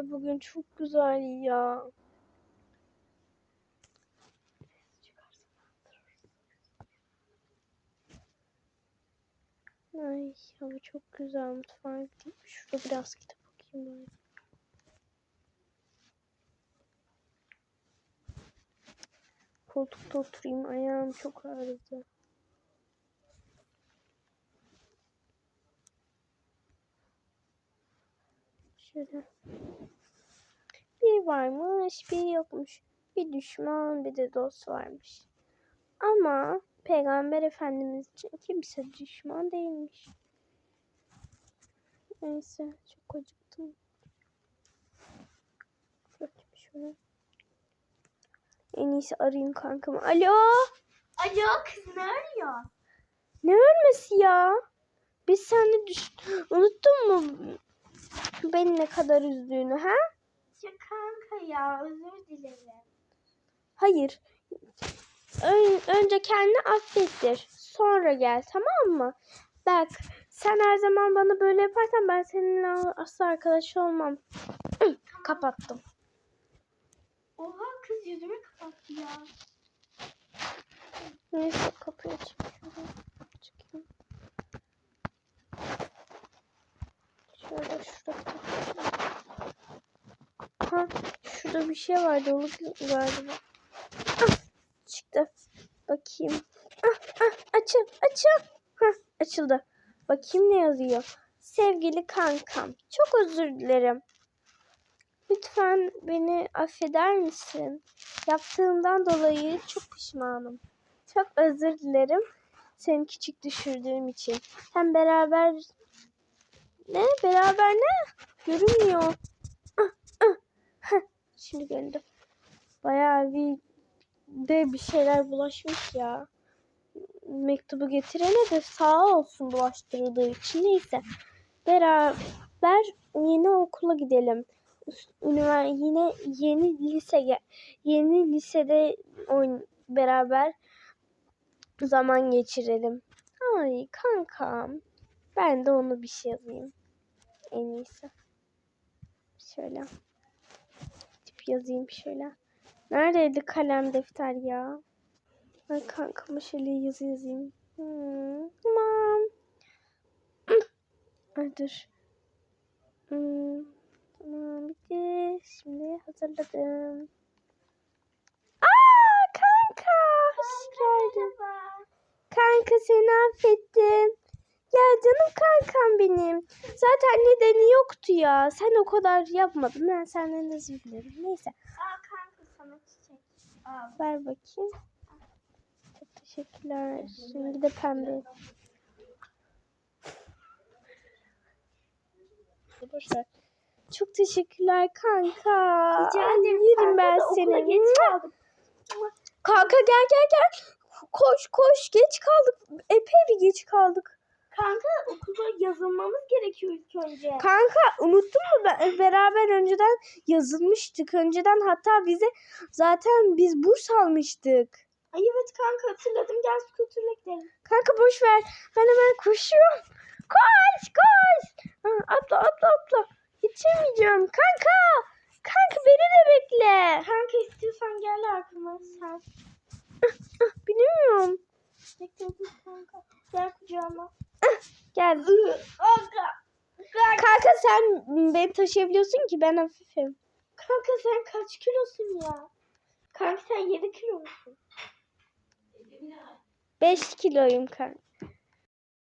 Ay bugün çok güzel ya. Ay hava çok güzel mutfağa gideyim. Şurada biraz kitap okuyayım bari. Koltukta oturayım. Ayağım çok ağrıdı. Şöyle. Bir varmış, bir yokmuş. Bir düşman, bir de dost varmış. Ama Peygamber Efendimiz için kimse düşman değilmiş. Neyse, çok acıktım. Bakayım şöyle. En iyisi arayayım kankamı. Alo? Alo kız ne arıyor? Ne ölmesi ya? Biz seninle düş... Unuttun mu beni ne kadar üzdüğünü ha? Ya kanka ya özür dilerim. Hayır. Ön- önce kendini affettir. Sonra gel tamam mı? Bak sen her zaman bana böyle yaparsan ben seninle asla arkadaş olmam. Kapattım. Oha kız yüzümü kapattı ya. Neyse kapıyı açayım. Şöyle çıkayım. Şöyle şurada. Ha şurada bir şey vardı onu galiba. Ah, çıktı. Bakayım. Ah, ah, açıl açıl. Hah, açıldı. Bakayım ne yazıyor. Sevgili kankam. Çok özür dilerim. Lütfen beni affeder misin? Yaptığımdan dolayı çok pişmanım. Çok özür dilerim. Seni küçük düşürdüğüm için. Hem beraber... Ne? Beraber ne? Görünmüyor. Şimdi geldi. Bayağı bir de bir şeyler bulaşmış ya. Mektubu getirene de sağ olsun bulaştırdığı için. Neyse. Beraber yeni okula gidelim. Ünivers yine yeni lise yeni lisede oyn beraber zaman geçirelim. Ay kankam. Ben de onu bir şey yazayım. En iyisi. Şöyle. Tip yazayım şöyle. Neredeydi kalem defter ya? Ay kankama şöyle yazı yazayım. Hmm, tamam. Ay dur. Hmm, tamam bitti. Şimdi hazırladım. Aa kanka. Hoş geldin. Kanka seni affettim. Ya canım kankam benim. Zaten nedeni yoktu ya. Sen o kadar yapmadın. Ben senden özür dilerim. Neyse. Aa kanka sana çiçek. Aa Ver bakayım. Çok teşekkürler. Şimdi de pembe. Boşver. Çok teşekkürler kanka. Rica ederim. Yerim ben seni. geç kaldık. Kanka gel gel gel. Koş koş geç kaldık. Epey bir geç kaldık. Kanka okula yazılmamız gerekiyor ilk önce. Kanka unuttun mu? Be- Beraber önceden yazılmıştık. Önceden hatta bize zaten biz burs almıştık. Ay evet kanka hatırladım gel skuterle gidelim. Kanka boş ver. Ben hemen koşuyorum. Koş koş. Ha, atla atla atla. Yetişemeyeceğim. Kanka. Kanka beni de bekle. Kanka istiyorsan gel arkama sen. Bilmiyorum. Bekledim kanka. Gel kucağıma. Gel. Kanka. Sen beni taşıyabiliyorsun ki ben hafifim. Kanka sen kaç kilosun ya? Kanka sen 7 kilo musun? 5 kiloyum kanka.